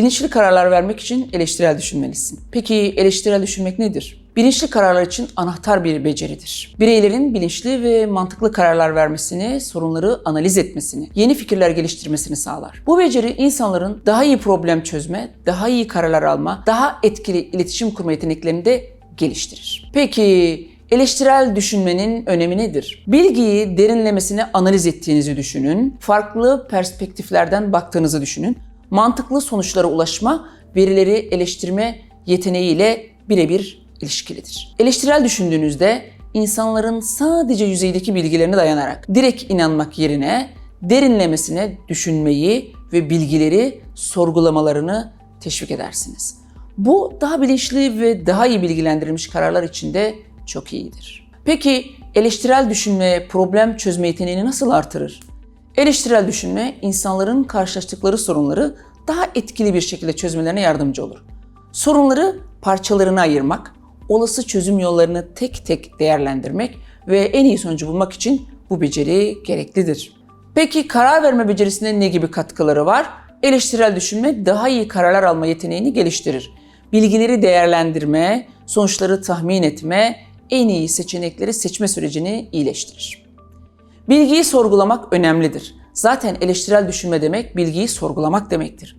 Bilinçli kararlar vermek için eleştirel düşünmelisin. Peki eleştirel düşünmek nedir? Bilinçli kararlar için anahtar bir beceridir. Bireylerin bilinçli ve mantıklı kararlar vermesini, sorunları analiz etmesini, yeni fikirler geliştirmesini sağlar. Bu beceri insanların daha iyi problem çözme, daha iyi kararlar alma, daha etkili iletişim kurma yeteneklerini de geliştirir. Peki eleştirel düşünmenin önemi nedir? Bilgiyi derinlemesine analiz ettiğinizi düşünün, farklı perspektiflerden baktığınızı düşünün, mantıklı sonuçlara ulaşma, verileri eleştirme yeteneğiyle birebir ilişkilidir. Eleştirel düşündüğünüzde insanların sadece yüzeydeki bilgilerine dayanarak direkt inanmak yerine derinlemesine düşünmeyi ve bilgileri sorgulamalarını teşvik edersiniz. Bu daha bilinçli ve daha iyi bilgilendirilmiş kararlar için de çok iyidir. Peki eleştirel düşünme problem çözme yeteneğini nasıl artırır? Eleştirel düşünme insanların karşılaştıkları sorunları daha etkili bir şekilde çözmelerine yardımcı olur. Sorunları parçalarına ayırmak, olası çözüm yollarını tek tek değerlendirmek ve en iyi sonucu bulmak için bu beceri gereklidir. Peki karar verme becerisine ne gibi katkıları var? Eleştirel düşünme daha iyi kararlar alma yeteneğini geliştirir. Bilgileri değerlendirme, sonuçları tahmin etme, en iyi seçenekleri seçme sürecini iyileştirir. Bilgiyi sorgulamak önemlidir. Zaten eleştirel düşünme demek bilgiyi sorgulamak demektir.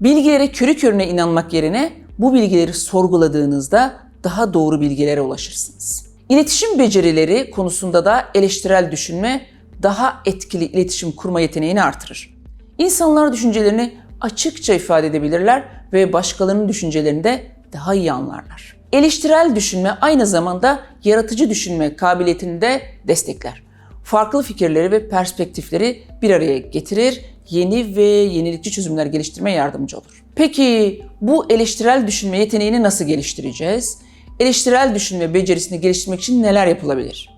Bilgilere körü körüne inanmak yerine bu bilgileri sorguladığınızda daha doğru bilgilere ulaşırsınız. İletişim becerileri konusunda da eleştirel düşünme daha etkili iletişim kurma yeteneğini artırır. İnsanlar düşüncelerini açıkça ifade edebilirler ve başkalarının düşüncelerini de daha iyi anlarlar. Eleştirel düşünme aynı zamanda yaratıcı düşünme kabiliyetini de destekler. Farklı fikirleri ve perspektifleri bir araya getirir, yeni ve yenilikçi çözümler geliştirmeye yardımcı olur. Peki bu eleştirel düşünme yeteneğini nasıl geliştireceğiz? Eleştirel düşünme becerisini geliştirmek için neler yapılabilir?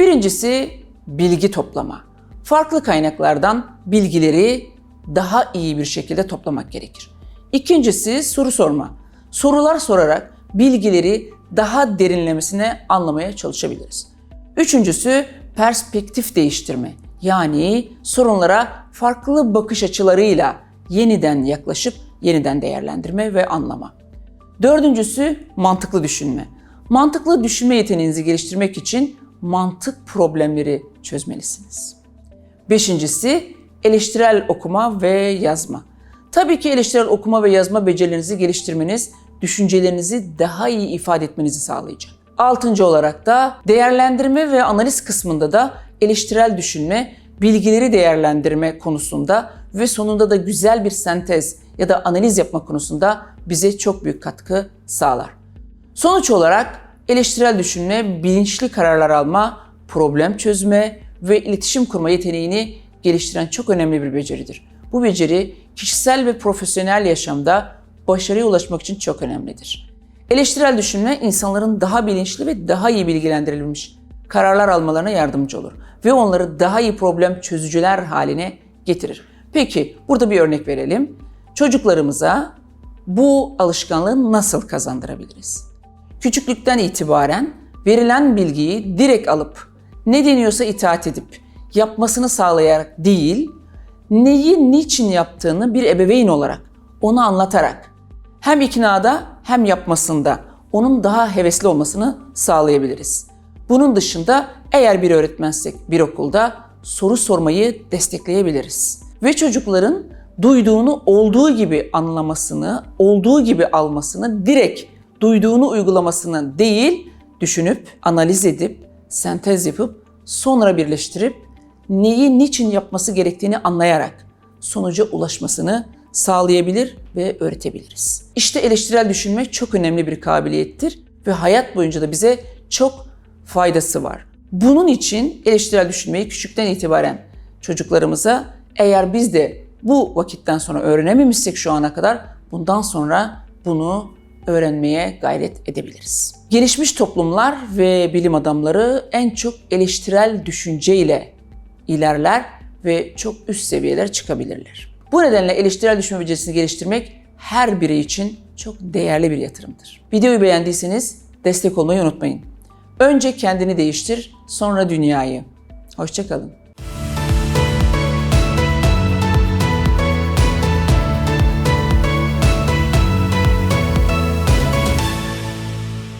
Birincisi bilgi toplama. Farklı kaynaklardan bilgileri daha iyi bir şekilde toplamak gerekir. İkincisi soru sorma. Sorular sorarak bilgileri daha derinlemesine anlamaya çalışabiliriz. Üçüncüsü perspektif değiştirme. Yani sorunlara farklı bakış açılarıyla yeniden yaklaşıp yeniden değerlendirme ve anlama. Dördüncüsü mantıklı düşünme. Mantıklı düşünme yeteneğinizi geliştirmek için mantık problemleri çözmelisiniz. Beşincisi eleştirel okuma ve yazma. Tabii ki eleştirel okuma ve yazma becerilerinizi geliştirmeniz, düşüncelerinizi daha iyi ifade etmenizi sağlayacak. Altıncı olarak da değerlendirme ve analiz kısmında da eleştirel düşünme, bilgileri değerlendirme konusunda ve sonunda da güzel bir sentez ya da analiz yapma konusunda bize çok büyük katkı sağlar. Sonuç olarak eleştirel düşünme, bilinçli kararlar alma, problem çözme ve iletişim kurma yeteneğini geliştiren çok önemli bir beceridir. Bu beceri kişisel ve profesyonel yaşamda başarıya ulaşmak için çok önemlidir. Eleştirel düşünme insanların daha bilinçli ve daha iyi bilgilendirilmiş kararlar almalarına yardımcı olur ve onları daha iyi problem çözücüler haline getirir. Peki burada bir örnek verelim. Çocuklarımıza bu alışkanlığı nasıl kazandırabiliriz? Küçüklükten itibaren verilen bilgiyi direkt alıp ne deniyorsa itaat edip yapmasını sağlayarak değil, neyi niçin yaptığını bir ebeveyn olarak ona anlatarak hem iknada hem yapmasında onun daha hevesli olmasını sağlayabiliriz. Bunun dışında eğer bir öğretmensek bir okulda soru sormayı destekleyebiliriz. Ve çocukların duyduğunu olduğu gibi anlamasını, olduğu gibi almasını, direkt duyduğunu uygulamasını değil, düşünüp, analiz edip, sentez yapıp, sonra birleştirip neyi niçin yapması gerektiğini anlayarak sonuca ulaşmasını sağlayabilir ve öğretebiliriz. İşte eleştirel düşünme çok önemli bir kabiliyettir ve hayat boyunca da bize çok faydası var. Bunun için eleştirel düşünmeyi küçükten itibaren çocuklarımıza eğer biz de bu vakitten sonra öğrenememişsek şu ana kadar bundan sonra bunu öğrenmeye gayret edebiliriz. Gelişmiş toplumlar ve bilim adamları en çok eleştirel düşünceyle ilerler ve çok üst seviyelere çıkabilirler. Bu nedenle eleştirel düşünme becerisini geliştirmek her birey için çok değerli bir yatırımdır. Videoyu beğendiyseniz destek olmayı unutmayın. Önce kendini değiştir, sonra dünyayı. Hoşçakalın.